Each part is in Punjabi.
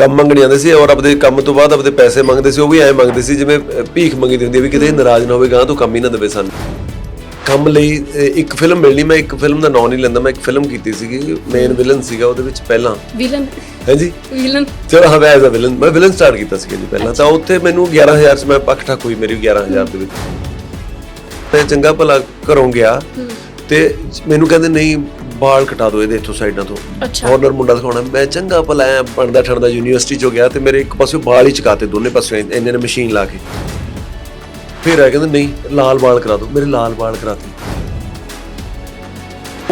ਕੰਮ ਮੰਗਣ ਜਾਂਦੇ ਸੀ ਔਰ ਆਪਦੇ ਕੰਮ ਤੋਂ ਬਾਅਦ ਆਪਦੇ ਪੈਸੇ ਮੰਗਦੇ ਸੀ ਉਹ ਵੀ ਐਂ ਮੰਗਦੇ ਸੀ ਜਿਵੇਂ ਭੀਖ ਮੰਗੀ ਦੀ ਹੁੰਦੀ ਹੈ ਵੀ ਕਿਤੇ ਨਾਰਾਜ਼ ਨਾ ਹੋਵੇ ਗਾਂ ਤੋਂ ਕੰਮ ਹੀ ਨਾ ਦੇਵੇ ਸਾਨੂੰ। ਕੰਮ ਲਈ ਇੱਕ ਫਿਲਮ ਮਿਲਣੀ ਮੈਂ ਇੱਕ ਫਿਲਮ ਦਾ ਨਾਂ ਨਹੀਂ ਲੈਂਦਾ ਮੈਂ ਇੱਕ ਫਿਲਮ ਕੀਤੀ ਸੀਗੀ ਮੇਨ ਵਿਲਨ ਸੀਗਾ ਉਹਦੇ ਵਿੱਚ ਪਹਿਲਾਂ। ਵਿਲਨ ਹਾਂਜੀ? ਵਿਲਨ ਚਲੋ ਹਾਂ ਐਜ਼ ਅ ਵਿਲਨ ਮੈਂ ਵਿਲਨ ਸਟਾਰਟ ਕੀਤਾ ਸੀਗਾ ਜੀ ਪਹਿਲਾਂ। ਤਾਂ ਉੱਥੇ ਮੈਨੂੰ 11000 ਚ ਮੈਂ ਪੱਕ ਠੱਕ ਹੋਈ ਮੇਰੀ 11000 ਦੇ ਵਿੱਚ। ਮੈਂ ਚੰਗਾ ਭਲਾ ਘਰੋਂ ਗਿਆ ਤੇ ਮੈਨੂੰ ਕਹਿੰਦੇ ਨਹੀਂ ਬਾਲ ਕਟਾ ਦਿਓ ਇਹਦੇ ਇੱਥੋਂ ਸਾਈਡਾਂ ਤੋਂ। ਅੱਛਾ। ਮੁੰਡਾ ਦਿਖਾਉਣਾ। ਮੈਂ ਚੰਗਾ ਭਲਾ ਐਂ ਬਣਦਾ ਠਣਦਾ ਯੂਨੀਵਰਸਿਟੀ ਚੋਂ ਗਿਆ ਤੇ ਮੇਰੇ ਇੱਕ ਪਾਸੇ ਬਾਲ ਹੀ ਚਕਾਤੇ ਦੋਨੇ ਪਾਸੇ ਇੰਨੇ ਨੇ ਮਸ਼ੀਨ ਲਾ ਕੇ। ਫਿਰ ਆ ਕਹਿੰਦੇ ਨਹੀਂ ਲਾਲ ਬਾਲ ਕਰਾ ਦਿਓ ਮੇਰੇ ਲਾਲ ਬਾਲ ਕਰਾਤੇ।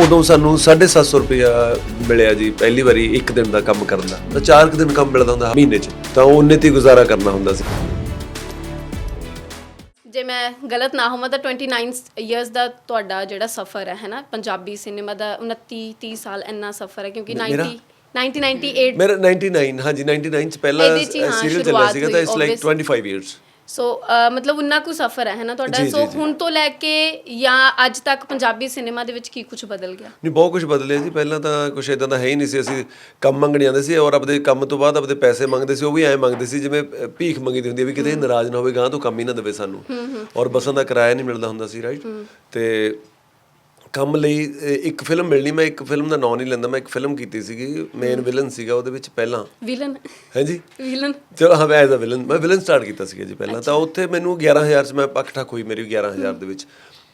ਉਦੋਂ ਸਾਨੂੰ 750 ਰੁਪਇਆ ਮਿਲਿਆ ਜੀ ਪਹਿਲੀ ਵਾਰੀ ਇੱਕ ਦਿਨ ਦਾ ਕੰਮ ਕਰਨ ਦਾ। ਤਾਂ ਚਾਰ ਕੁ ਦਿਨ ਕੰਮ ਮਿਲਦਾ ਹੁੰਦਾ ਮਹੀਨੇ 'ਚ। ਤਾਂ ਉਹਨੇ ਤੇ ਗੁਜ਼ਾਰਾ ਕਰਨਾ ਹੁੰਦਾ ਸੀ। ਜੇ ਮੈਂ ਗਲਤ ਨਾ ਹੋਵਾਂ ਤਾਂ 29 ਇਅਰਸ ਦਾ ਤੁਹਾਡਾ ਜਿਹੜਾ ਸਫ਼ਰ ਹੈ ਹੈ ਨਾ ਪੰਜਾਬੀ ਸਿਨੇਮਾ ਦਾ 29 30 ਸਾਲ ਇੰਨਾ ਸਫ਼ਰ ਹੈ ਕਿਉਂਕਿ ਮੇਰਾ? 90 1998 ਮੇਰਾ 99 ਹਾਂਜੀ 99 ਚ ਪਹਿਲਾ ਸੀਰੀਅਲ ਚੱਲਿਆ ਸੀਗਾ ਤਾਂ it's like obvious- 25 years so ਮਤਲਬ ਉਨਾ ਕੁ ਸਫ਼ਰ ਹੈ ਹੈ ਨਾ ਤੁਹਾਡਾ? ਜੀ, ਸੋ ਜੀ, ਜੀ। ਹੁਣ ਤੋਂ ਲੈ ਕੇ ਜਾਂ ਅੱਜ ਤੱਕ ਪੰਜਾਬੀ ਸਿਨੇਮਾ ਦੇ ਵਿੱਚ ਕੀ ਕੁਝ ਬਦਲ ਗਿਆ? ਨਹੀਂ ਬਹੁਤ ਕੁਝ ਬਦਲਿਆ ਜੀ। ਪਹਿਲਾਂ ਤਾਂ ਕੁਝ ਇਦਾਂ ਦਾ ਹੈ ਹੀ ਨਹੀਂ ਸੀ। ਅਸੀਂ ਕੰਮ ਮੰਗਣ ਜਾਂਦੇ ਸੀ ਔਰ ਆਪਦੇ ਕੰਮ ਤੋਂ ਬਾਅਦ ਆਪਦੇ ਪੈਸੇ ਮੰਗਦੇ ਸੀ ਉਹ ਵੀ ਐਂ ਮੰਗਦੇ ਸੀ ਜਿਵੇਂ ਅ, ਭੀਖ ਮੰਗੀ ਦੀ ਹੁੰਦੀ ਹੈ ਵੀ ਕਿਤੇ ਇਹ ਨਾਰਾਜ਼ ਨਾ ਹੋਵੇ ਗਾਂ ਤੋਂ ਕੰਮ ਹੀ ਨਾ ਦੇਵੇ ਸਾਨੂੰ। ਔਰ ਬੱਸਾਂ ਦਾ ਕਿਰਾਇਆ ਨਹੀਂ ਮਿਲਦਾ ਹੁੰਦਾ ਸੀ ਰਾਈਟ ਤੇ ਕੰਮ ਲਈ ਇੱਕ ਫਿਲਮ ਮਿਲਣੀ ਮੈਂ ਇੱਕ ਫਿਲਮ ਦਾ ਨਾਂ ਨਹੀਂ ਲੈਂਦਾ ਮੈਂ ਇੱਕ ਫਿਲਮ ਕੀਤੀ ਸੀਗੀ ਮੇਨ ਵਿਲਨ ਸੀਗਾ ਉਹਦੇ ਵਿੱਚ ਪਹਿਲਾਂ। ਵਿਲਨ ਹਾਂਜੀ? ਵਿਲਨ ਚਲੋ ਹਾਂ ਐਜ਼ ਅ ਵਿਲਨ ਮੈਂ ਵਿਲਨ ਸਟਾਰਟ ਕੀਤਾ ਸੀਗਾ ਜੀ ਪਹਿਲਾਂ। ਤਾਂ ਉੱਥੇ ਮੈਨੂੰ 11000 ਚ ਮੈਂ ਪੱਕ ਠੱਕ ਹੋਈ ਮੇਰੀ 11000 ਦੇ ਵਿੱਚ।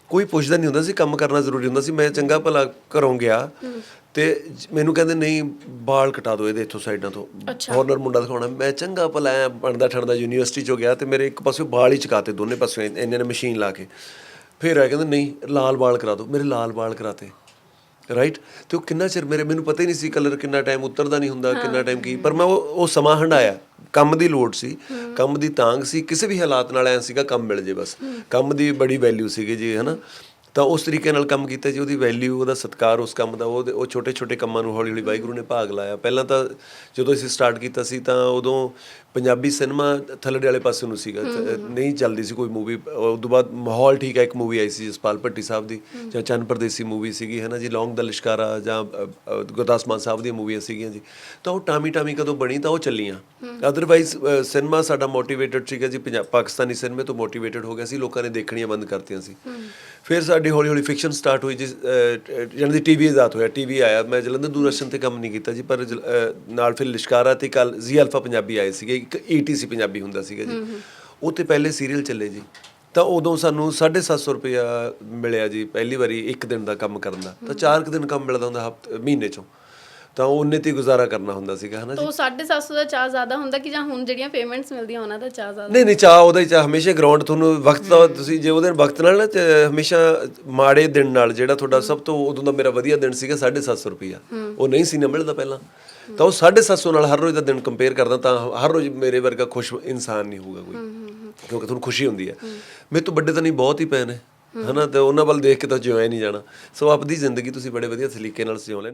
ਕੋਈ ਪੁੱਛਦਾ ਨਹੀਂ ਹੁੰਦਾ ਸੀ ਕੰਮ ਕਰਨਾ ਜ਼ਰੂਰੀ ਹੁੰਦਾ ਸੀ ਮੈਂ ਚੰਗਾ ਭਲਾ ਘਰੋਂ ਗਿਆ। ਤੇ ਮੈਨੂੰ ਕਹਿੰਦੇ ਨਹੀਂ ਬਾਲ ਕਟਾ ਦਿਓ ਇਹਦੇ ਇੱਥੋਂ ਸਾਈਡਾਂ ਤੋਂ। ਫੋਰਨਰ ਮੁੰਡਾ ਦਿਖਾਉਣਾ। ਮੈਂ ਚੰਗਾ ਭਲਾ ਬਣਦਾ ਠਣਦਾ ਯੂਨੀਵਰਸਿਟੀ ਚੋਂ ਗਿਆ ਤੇ ਮੇਰੇ ਇੱਕ ਪਾਸੇ ਬਾਲ ਹੀ ਚਕਾਤੇ ਦੋਨੇ ਪਾਸੇ ਇੰਨੇ ਨੇ ਮਸ਼ੀਨ ਲਾ ਕੇ। ਫਿਰ ਆ ਕਹਿੰਦੇ, ਨਹੀਂ, ਲਾਲ ਬਾਲ ਕਰਾ ਦਿਓ ਮੇਰੇ ਲਾਲ ਬਾਲ ਕਰਾਤੇ। ਰਾਈਟ ਤੇ ਉਹ ਕਿੰਨਾ ਚਿਰ ਮੇਰੇ, ਮੈਨੂੰ ਪਤਾ ਹੀ ਨਹੀਂ ਸੀ ਕਲਰ ਕਿੰਨਾ ਟਾਈਮ ਉਤਰਦਾ ਨਹੀਂ ਹੁੰਦਾ, ਕਿੰਨਾ ਟਾਈਮ ਕੀ। ਪਰ ਮੈਂ ਉਹ ਉਹ ਸਮਾਂ ਹੰਡਾਇਆ। ਕੰਮ ਦੀ ਲੋੜ ਸੀ, ਕੰਮ ਦੀ ਤਾਂਗ ਸੀ, ਕਿਸੇ ਵੀ ਹਾਲਾਤ ਨਾਲ ਐ ਸੀਗਾ, ਕੰਮ ਮਿਲ ਜੇ ਬਸ। ਕੰਮ ਦੀ ਬੜੀ ਵੈਲਿਊ ਸੀਗੀ ਜੀ, ਹਨਾ? ਤਾਂ ਉਸ ਤਰੀਕੇ ਨਾਲ ਕੰਮ ਕੀਤਾ ਜੀ, ਉਹਦੀ ਵੈਲਿਊ ਉਹਦਾ ਸਤਿਕਾਰ ਉਸ ਕੰਮ ਦਾ ਉਹਦੇ- ਉਹ ਛੋਟੇ ਛੋਟੇ ਕੰਮਾਂ ਨੂੰ ਹੌਲੀ ਹੌਲੀ ਵਾਹਿਗੁਰੂ ਨੇ ਭਾਗ ਲਾਇਆ। ਪਹਿਲਾਂ ਤਾਂ ਜਦੋਂ ਅਸੀਂ ਸਟਾਰਟ ਕੀਤਾ ਸੀ, ਤਾਂ ਉਦੋਂ ਪੰਜਾਬੀ ਸਿਨੇਮਾ ਥੱਲੜੇ ਵਾਲੇ ਪਾਸੇ ਨੂੰ ਸੀਗਾ। ਨਹੀਂ ਚੱਲਦੀ ਸੀ ਕੋਈ ਮੂਵੀ ਉਸ ਤੋਂ ਬਾਅਦ ਮਾਹੌਲ ਠੀਕ ਹੈ ਇੱਕ ਮੂਵੀ ਆਈ ਸੀ ਜਸਪਾਲ ਭੱਟੀ ਸਾਹਿਬ ਦੀ ਜਾਂ ਚੰਨ ਪਰਦੇਸੀ ਮੂਵੀ ਸੀਗੀ ਹੈ ਨਾ ਜੀ ਲੌਂਗ ਦਾ ਲਿਸ਼ਕਾਰਾ ਜਾਂ ਗੁਰਦਾਸ ਮਾਨ ਸਾਹਿਬ ਦੀਆਂ ਮੂਵੀਆਂ ਸੀਗੀਆਂ ਜੀ। ਤਾਂ ਉਹ ਟਾਮੀ ਟਾਮੀ ਕਦੋਂ ਬਣੀ ਤਾਂ ਉਹ ਚੱਲੀਆਂ। ਅਦਰਵਾਈਜ਼ ਸਿਨੇਮਾ ਸਾਡਾ ਮੋਟੀਵੇਟਡ ਸੀਗਾ ਜੀ ਪੰਜਾਬ ਪਾਕਿਸਤਾਨੀ ਸਿਨੇਮੇ ਤੋਂ ਮੋਟੀਵੇਟਡ ਹੋ ਗਿਆ ਸੀ ਲੋਕਾਂ ਨੇ ਦੇਖਣੀਆਂ ਬੰਦ ਕਰਤੀਆਂ ਸੀ। ਫਿਰ ਸਾਡੀ ਹੌਲੀ ਹੌਲੀ ਫਿਕਸ਼ਨ ਸਟਾਰਟ ਹੋਈ ਜੀ ਜਨ ਦੀ ਟੀਵੀ ਆਜ਼ਾਦ ਹੋਇਆ ਟੀਵੀ ਆਇਆ। ਮੈਂ ਜਲੰਧਰ ਦੂਰਦਰਸ਼ਨ ਤੇ ਕੰਮ ਨਹੀਂ ਕੀਤਾ ਜੀ ਪਰ ਨਾਲ ਫਿਰ ਲਿਸ਼ਕਾਰਾ ਤੇ ਕੱਲ ਜੀ ਅਲਫਾ ਪੰਜਾਬੀ ਆਏ ਸੀਗੇ ਇੱਕ ਈਟੀਸੀ ਪੰਜਾਬੀ ਹੁੰਦਾ ਸੀਗਾ ਜੀ। ਉਹ ਤੇ ਪਹਿਲੇ ਸੀਰੀਅਲ ਚੱਲੇ ਜੀ। ਤਾਂ ਉਦੋਂ ਸਾਨੂੰ 750 ਰੁਪਇਆ ਮਿਲਿਆ ਜੀ ਪਹਿਲੀ ਵਾਰੀ ਇੱਕ ਦਿਨ ਦਾ ਕੰਮ ਕਰਨ ਦਾ। ਤਾਂ ਚਾਰ ਕੁ ਦਿਨ ਕੰਮ ਮਿਲਦਾ ਹੁੰਦਾ ਹਫ਼ਤੇ ਮਹੀਨੇ ਚੋਂ। ਤਾਂ ਉਹਨੇ ਤੇ ਗੁਜ਼ਾਰਾ ਕਰਨਾ ਹੁੰਦਾ ਸੀਗਾ ਹਨਾ ਜੀ। ਤੋਂ 750 ਦਾ ਚਾਹ ਜ਼ਿਆਦਾ ਹੁੰਦਾ ਕਿ ਜਾਂ ਹੁਣ ਜਿਹੜੀਆਂ ਪੇਮੈਂਟਸ ਮਿਲਦੀਆਂ ਉਹਨਾਂ ਦਾ ਚਾਹ ਜ਼ਿਆਦਾ? ਨਹੀਂ ਨਹੀਂ ਚਾਹ ਉਹਦਾ ਹੀ ਚਾਹ ਹਮੇਸ਼ਾ ਗਰਾਊਂਡ ਤੁਹਾਨੂੰ ਵਕਤ ਦਾ ਤੁਸੀਂ ਜੇ ਉਹਦੇ ਵਕਤ ਨਾਲ ਨਾ ਹਮੇਸ਼ਾ ਮਾੜੇ ਦਿਨ ਨਾਲ ਜਿਹੜਾ ਤੁਹਾਡਾ ਸਭ ਤੋਂ ਉਦੋਂ ਦਾ ਮੇਰਾ ਵਧੀਆ ਦਿਨ ਸੀਗਾ 750 ਰੁਪਿਆ ਉਹ ਨਹੀਂ ਸੀ ਨਾ ਮਿਲਦਾ ਪਹਿਲਾਂ। ਤਾਂ ਉਹ 750 ਨਾਲ ਹਰ ਰੋਜ਼ ਦਾ ਦਿਨ ਕੰਪੇਅਰ ਕਰਦਾ ਤਾਂ ਹਰ ਰੋਜ਼ ਮੇਰੇ ਵਰਗਾ ਖੁਸ਼ ਇਨਸਾਨ ਨਹੀਂ ਹੋਊਗਾ ਕੋਈ। ਕਿਉਂਕਿ ਤੁਹਾਨੂੰ ਖੁਸ਼ੀ ਹੁੰਦੀ ਹੈ। ਮੇਰੇ ਤੋਂ ਵੱਡੇ ਤਾਂ ਨਹੀਂ ਬਹੁਤ ਹੀ ਪਏ ਨੇ ਹਨਾ ਤੇ ਉਹਨਾਂ ਵੱਲ ਦੇਖ ਕੇ ਤਾਂ ਜਿਉਂ ਨਹੀਂ ਜਾਣਾ। ਸੋ ਆਪਦੀ ਜ਼ਿੰਦਗੀ ਤੁਸੀਂ ਬੜੇ ਵਧੀਆ ਤਰੀਕੇ ਨਾਲ ਜਿਉਂ ਹੋ।